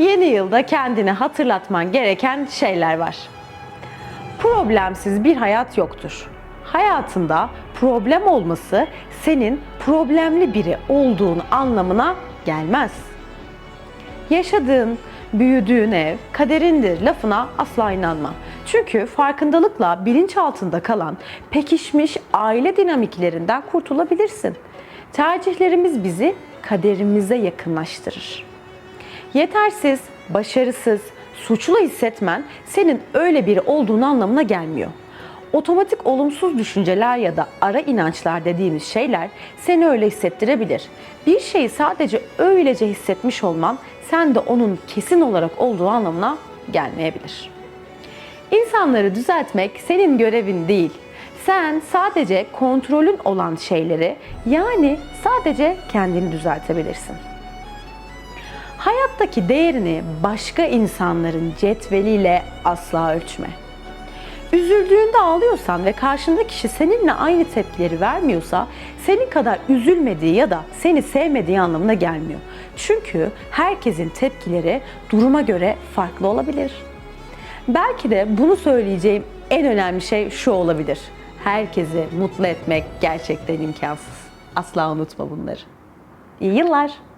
Yeni yılda kendine hatırlatman gereken şeyler var. Problemsiz bir hayat yoktur. Hayatında problem olması senin problemli biri olduğun anlamına gelmez. Yaşadığın, büyüdüğün ev kaderindir lafına asla inanma. Çünkü farkındalıkla bilinç altında kalan pekişmiş aile dinamiklerinden kurtulabilirsin. Tercihlerimiz bizi kaderimize yakınlaştırır. Yetersiz, başarısız, suçlu hissetmen senin öyle biri olduğun anlamına gelmiyor. Otomatik olumsuz düşünceler ya da ara inançlar dediğimiz şeyler seni öyle hissettirebilir. Bir şeyi sadece öylece hissetmiş olman sen de onun kesin olarak olduğu anlamına gelmeyebilir. İnsanları düzeltmek senin görevin değil. Sen sadece kontrolün olan şeyleri yani sadece kendini düzeltebilirsin. Hayattaki değerini başka insanların cetveliyle asla ölçme. Üzüldüğünde ağlıyorsan ve karşındaki kişi seninle aynı tepkileri vermiyorsa senin kadar üzülmediği ya da seni sevmediği anlamına gelmiyor. Çünkü herkesin tepkileri duruma göre farklı olabilir. Belki de bunu söyleyeceğim en önemli şey şu olabilir. Herkesi mutlu etmek gerçekten imkansız. Asla unutma bunları. İyi yıllar.